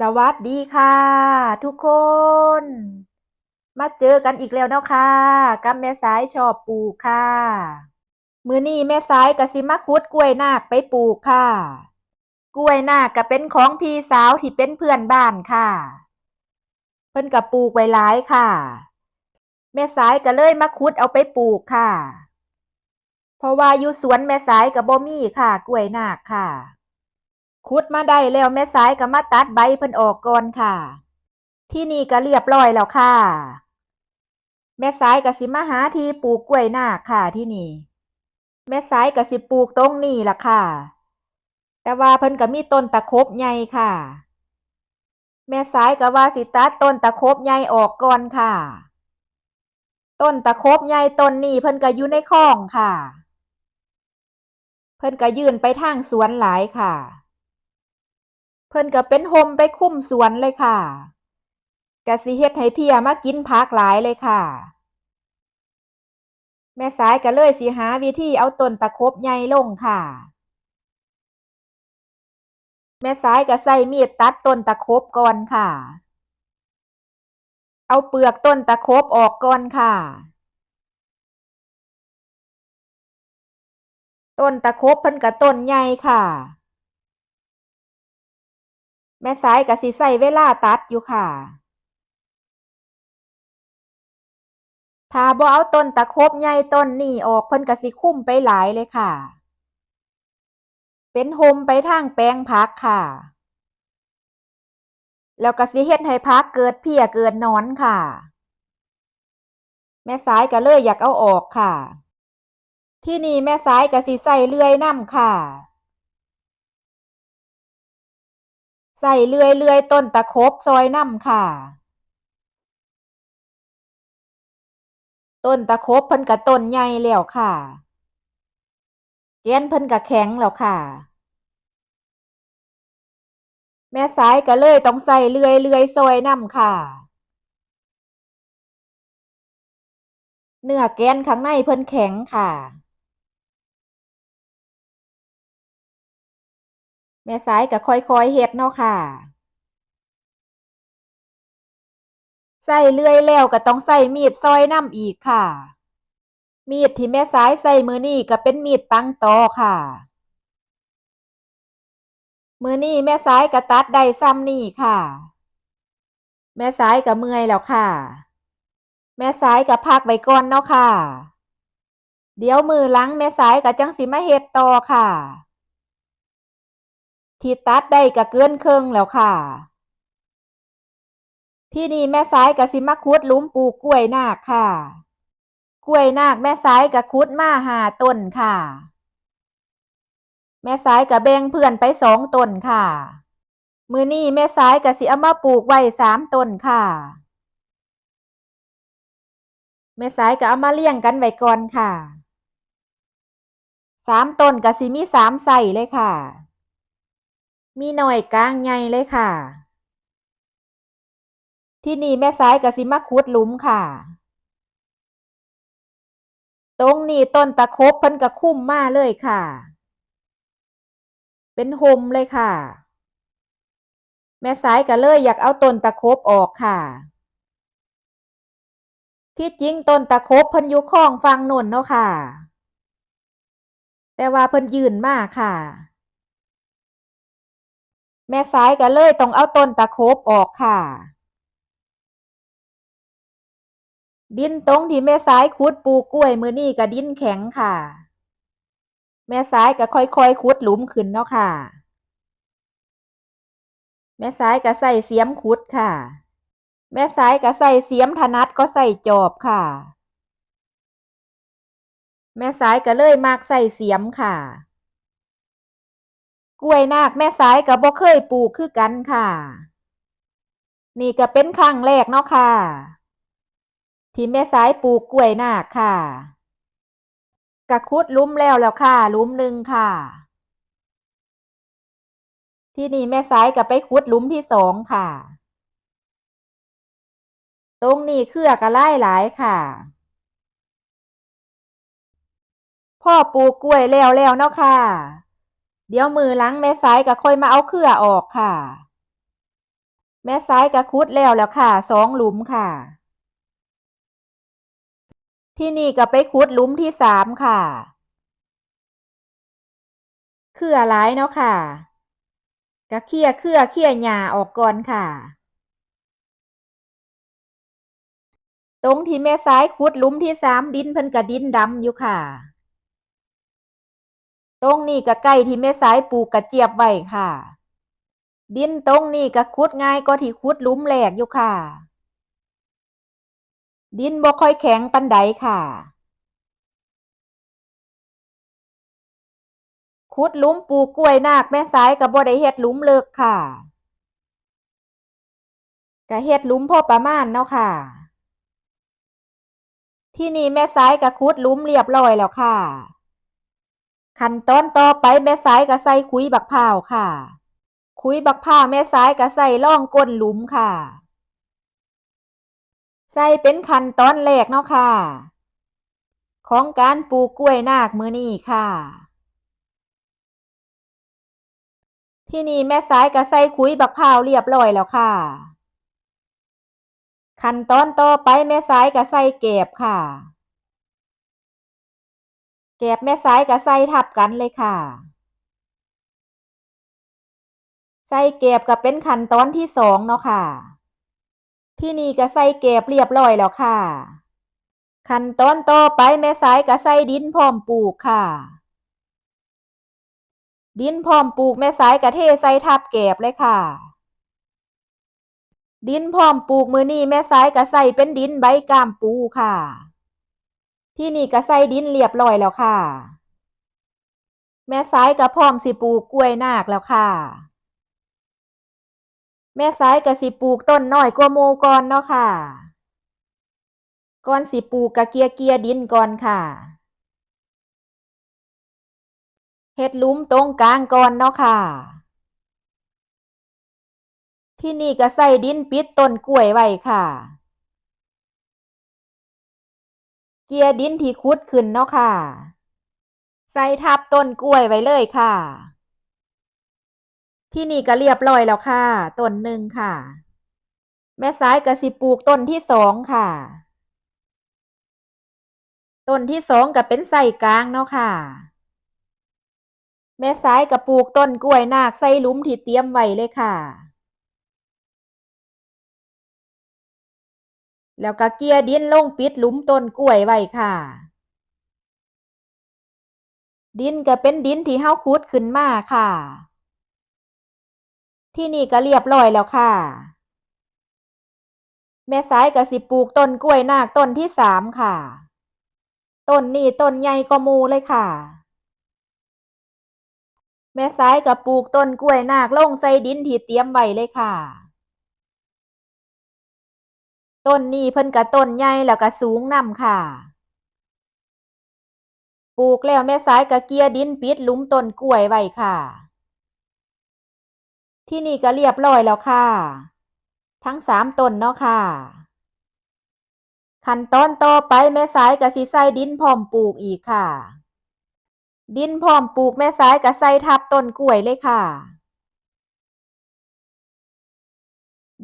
สวัสดีค่ะ ทุกคน มาเจอกันอีกแล้วเนาะค่ะกับแม่สายชอบปลูกค่ะ มือนี้แม่สายก็สิมาขุดกล้วยนาคไปปลูกค่ะ กล้วยนาคก็เป็นของพี่สาวที่เป็นเพื่อนบ้านค่ะ เพิ่นก็ปลูกไว้หลายค่ะ แม่สายก็เลยมาขุดเอาไปปลูกค่ะ เพราะว่าอยู่สวนแม่สายก็บ่มีค่ะ กล้วยนาคค่ะ ขุดมาได้แล้วแม่สายก็มาตัดใบเพิ่นออกก่อนค่ะ ที่นี่ก็เรียบร้อยแล้วค่ะ แม่สายก็สิมาหาที่ปลูกกล้วยนาคค่ะที่นี่ แม่สายก็สิปลูกตรงนี้ล่ะค่ะ แต่ว่าเพิ่นก็มีต้นตะคบใหญ่ค่ะ แม่สายก็ว่าสิตัดต้นตะคบใหญ่ออกก่อนค่ะ ต้นตะคบใหญ่ต้นนี้เพิ่นก็อยู่ในคลองค่ะ เพิ่นก็ยื่นไปทางสวนหลายค่ะ เพิ่นก็เป็นโฮมไปคุ้มสวนเลยค่ะก็สิเฮ็ดให้พียมากินผักหลายเลยค่ะ แม่สายก็เลยสิหาวิธีเอาต้นตะคบใหญ่ลงค่ะ แม่สายก็ใช้มีดตัดต้นตะคบก่อนค่ะ เอาเปลือกต้นตะคบออกก่อนค่ะต้นตะคบเพิ่นก็ต้นใหญ่ค่ะ แม่สายก็สิใช้เวลาตัดอยู่ค่ะ ถ้าบ่เอาต้นตะคบใหญ่ต้นนี้ออกเพิ่นก็สิคุ้มไปหลายเลยค่ะ เป็นโฮมไปทางแปลงผักค่ะ แล้วก็สิเฮ็ดให้ผักเกิดเพียเกิดนอนค่ะ แม่สายก็เลยอยากเอาออกค่ะ ที่นี่แม่สายก็สิใช้เลื่อยน้ำค่ะ ใช้เลื่อยเลื่อยต้นตะคบซอยน้ำค่ะ ต้นตะคบเพิ่นก็ต้นใหญ่แล้วค่ะแกนเพิ่นก็แข็งแล้วค่ะ แม่สายก็เลยต้องใช้เลื่อยเลื่อยซอยน้ำค่ะ เนื้อแกนข้างในเพิ่นแข็งค่ะ แม่สายก็ค่อยๆเฮ็ดเนาะค่ะใช้เลื่อยแล้วก็ต้องใช้มีดซอยน้ำอีกค่ะ มีดที่แม่สายใช้มื้อนี้ก็เป็นมีดปังตอค่ะ มือนี้แม่สายก็ตัดได้ส่ำนี้ค่ะ แม่สายก็เมื่อยแล้วค่ะ แม่สายก็พักไว้ก่อนเนาะค่ะ เดี๋ยวมือหลังแม่สายก็จังสิมาเฮ็ดต่อค่ะ ที่ตัดได้ก็เกินครึ่งแล้วค่ะ ที่นี่แม่สายก็สิมาขุดลุมปลูกกล้วยนาคค่ะ กล้วยนาคแม่สายก็ขุดมาหาต้นค่ะ แม่สายก็แบ่งเพื่อนไปสองต้นค่ะ มือนี้แม่สายก็สิเอามาปลูกไว้สามต้นค่ะแม่สายก็เอามาเรียงกันไว้ก่อนค่ะ สามต้นก็สิมีสามไส้เลยค่ะ มีหน้อยกลางใหญ่เลยค่ะ ที่นี่แม่สายก็สิมาขุดลุมค่ะ ตรงนี้ต้นตะคบเพิ่นก็คุมมาเลยค่ะ เป็นโฮมเลยค่ะ แม่สายก็เลยอยากเอาต้นตะคบออกค่ะ ที่จริงต้นตะคบเพิ่นอยู่คลองฝั่งนนเนาะค่ะ แต่ว่าเพิ่นยืนมากค่ะ แม่สายก็เลยต้องเอาต้นตะคบออกค่ะ ดินตรงที่แม่สายขุดปูกล้วยมือนี้ก็ดินแข็งค่ะ แม่สายก็ค่อยๆขุดหลุมขึ้นเนาะค่ะ แม่สายก็ใช้เสียมขุดค่ะ แม่สายก็ใช้เสียมถนัดก็ใช้จอบค่ะ แม่สายก็เลยมักใช้เสียมค่ะ กล้วยนาคแม่สายก็บ่เคยปลูกคือกันค่ะ นี่ก็เป็นครั้งแรกเนาะค่ะ ที่แม่สายปลูกกล้วยนาคค่ะก็ขุดลุมแล้วแล้วค่ะลุมหนึ่งค่ะ ที่นี่แม่สายก็ไปขุดลุมที่สองค่ะ ตรงนี้เครือก็หลายหลายค่ะพ่อปลูกกล้วยแล้วแล้วเนาะค่ะ เดี๋ยวมือหลังแม่สายก็ค่อยมาเอาเครือออกค่ะ แม่ซ้ายก็ขุดแล้วแล้วค่ะสองหลุมค่ะ ที่นี่ก็ไปขุดหลุมที่สามค่ะ เครือหลายเนาะค่ะก็เคี่ยเครือเคี่ยหญ้าออกก่อนค่ะ ตรงที่แม่ซ้ายขุดหลุมที่สามดินเพิ่นก็ดินดำอยู่ค่ะ ตรงนี้ก็ใกล้ที่แม่ซ้ายปลูกกระเจี๊ยบไว้ค่ะ ดินตรงนี้ก็ขุดง่ายก็ที่ขุดลุมแรกอยู่ค่ะ ดินบ่ค่อยแข็งปานใดค่ะขุดลุมปลูกกล้วยนาคแม่ซ้ายก็บ่ได้เฮ็ดลุมเลิกค่ะก็เฮ็ดลุมพอประมาณเนาะค่ะ ที่นี่แม่ซ้ายก็ขุดลุมเรียบร้อยแล้วค่ะ ขั้นตอนต่อไปแม่ซ้ายก็ใส่ขุยบักพร้าวค่ะขุยบักพร้าวแม่ซ้ายก็ใส่ร่องก้นหลุมค่ะ ใส่เป็นขั้นตอนแรกเนาะค่ะ ของการปลูกกล้วยนาคมือนี้ค่ะ ที่นี่แม่ซ้ายก็ใส่ขุยบักพร้าวเรียบร้อยแล้วค่ะ ขั้นตอนต่อไปแม่ซ้ายก็ใส่แกบค่ะ แกบแม่ซ้ายก็ใส่ทับกันเลยค่ะใส่แกบก็เป็นขั้นตอนที่สองเนาะค่ะ ที่นี่ก็ใส่แกบเรียบร้อยแล้วค่ะ ขั้นตอนต่อไปแม่ซ้ายก็ใส่ดินพร้อมปลูกค่ะ ดินพร้อมปลูกแม่ซ้ายก็เทใส่ทับแกบเลยค่ะ ดินพร้อมปลูกมือนี้แม่ซ้ายก็ใส่เป็นดินใบกามปูค่ะ ที่นี่ก็ใส่ดินเรียบร้อยแล้วค่ะ แม่ซ้ายก็พร้อมสิปลูกกล้วยนาคแล้วค่ะ แม่ซ้ายก็สิปลูกต้นน้อยกว่าหมู่ก่อนเนาะค่ะก่อนสิปลูกก็เกียเกียดินก่อนค่ะเฮ็ดลุมตรงกลางก่อนเนาะค่ะ ที่นี่ก็ใส่ดินปิดต้นกล้วยไว้ค่ะ เกียดินที่ขุดขึ้นเนาะค่ะ ใส่ทับต้นกล้วยไว้เลยค่ะ ที่นี่ก็เรียบร้อยแล้วค่ะ ต้นหนึ่งค่ะ แม่ซ้ายก็สิปลูกต้นที่สองค่ะ ต้นที่สองก็เป็นไส้กลางเนาะค่ะ แม่ซ้ายก็ปลูกต้นกล้วยนาคใส่ลุมที่เตรียมไว้เลยค่ะ แล้วก็เกียดินลงปิดหลุมต้นกล้วยไว้ค่ะ ดินก็เป็นดินที่เฮาขุดขึ้นมาค่ะ ที่นี่ก็เรียบร้อยแล้วค่ะ แม่สายก็สิปลูกต้นกล้วยนาคต้นที่สามค่ะ ต้นนี้ต้นใหญ่กว่าหมู่เลยค่ะ แม่สายก็ปลูกต้นกล้วยนาคลงใส่ดินที่เตรียมไว้เลยค่ะ ต้นนี้เพิ่นก็ต้นใหญ่แล้วก็สูงนำค่ะ ปลูกแล้วแม่สายก็เกียดินปิดหลุมต้นกล้วยไว้ค่ะ ที่นี่ก็เรียบร้อยแล้วค่ะ ทั้งสามต้นเนาะค่ะ ขั้นตอนต่อไปแม่สายก็สิใส่ดินพร้อมปลูกอีกค่ะ ดินพร้อมปลูกแม่สายก็ใส่ทับต้นกล้วยเลยค่ะ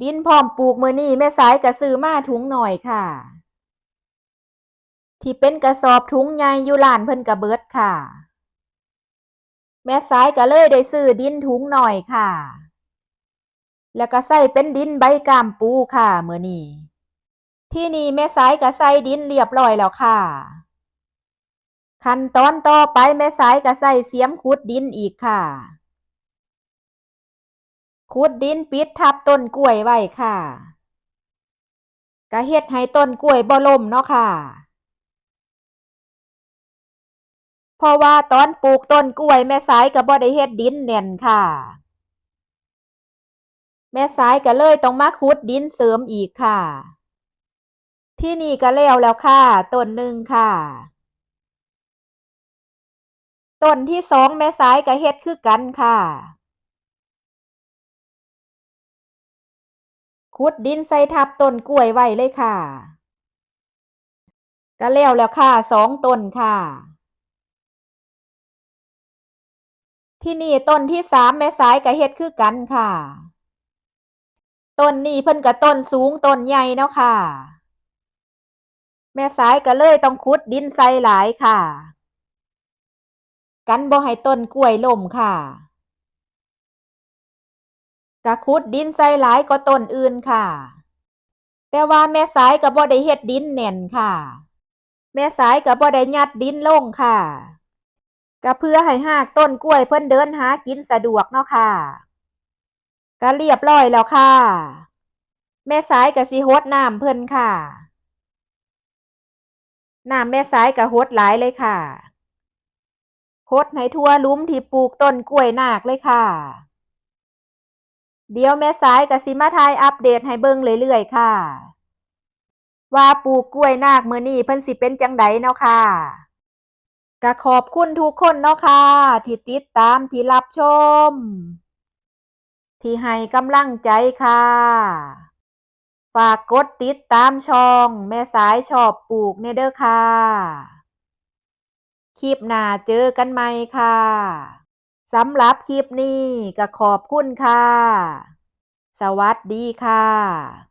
ดินพร้อมปลูกมือนี้แม่สายก็ซื้อมาถุงหน่อยค่ะ ที่เป็นกระสอบถุงใหญ่อยู่ร้านเพิ่นก็เบิดค่ะ แม่สายก็เลยได้ซื้อดินถุงหน่อยค่ะ แล้วก็ใส่เป็นดินใบกามปูค่ะมื้อนี้ที่นี่แม่สายก็ใส่ดินเรียบร้อยแล้วค่ะ ขั้นตอนต่อไปแม่สายก็ใส่เสียมขุดดินอีกค่ะ ขุดดินปิดทับต้นกล้วยไว้ค่ะก็เฮ็ดให้ต้นกล้วยบ่ล่มเนาะค่ะ เพราะว่าตอนปลูกต้นกล้วยแม่สายก็บ่ได้เฮ็ดดินแน่นค่ะ แม่สายก็เลยต้องมาขุดดินเสริมอีกค่ะ ที่นี่ก็แล้วแล้วค่ะต้นหนึ่งค่ะต้นที่สองแม่สายก็เฮ็ดคือกันค่ะ ขุดดินใส่ทับต้นกล้วยไว้เลยค่ะ ก็แล้วแล้วค่ะสองต้นค่ะ ที่นี่ต้นที่สามแม่สายก็เฮ็ดคือกันค่ะต้นนี้เพิ่นก็ต้นสูงต้นใหญ่เนาะค่ะ แม่สายก็เลยต้องขุดดินใส่หลายค่ะ กันบ่ให้ต้นกล้วยล่มค่ะ ก็ขุดดินใส่หลายกว่าต้นอื่นค่ะ แต่ว่าแม่สายก็บ่ได้เฮ็ดดินแน่นค่ะ แม่สายก็บ่ได้ยัดดินลงค่ะก็เพื่อให้หากต้นกล้วยเพิ่นเดินหากินสะดวกเนาะค่ะก็เรียบร้อยแล้วค่ะ แม่สายก็สิรดน้ำเพิ่นค่ะน้ำแม่สายก็รดหลายเลยค่ะรดให้ทั่วลุ้มที่ปลูกต้นกล้วยนากเลยค่ะ เดี๋ยวแม่สายก็สิมาทายอัปเดตให้เบิ่งเรื่อยๆค่ะ ว่าปลูกกล้วยนากมื้อนี้เพิ่นสิเป็นจังไดเนาะค่ะก็ขอบคุณทุกคนเนาะค่ะที่ติดตามที่รับชม ที่ให้กำลังใจค่ะ ฝากกดติดตามช่อง แม่สายชอบปลูกเนเด้อค่ะ คลิปหน้าเจอกันใหม่ค่ะ สำหรับคลิปนี้ก็ขอบคุณค่ะ สวัสดีค่ะ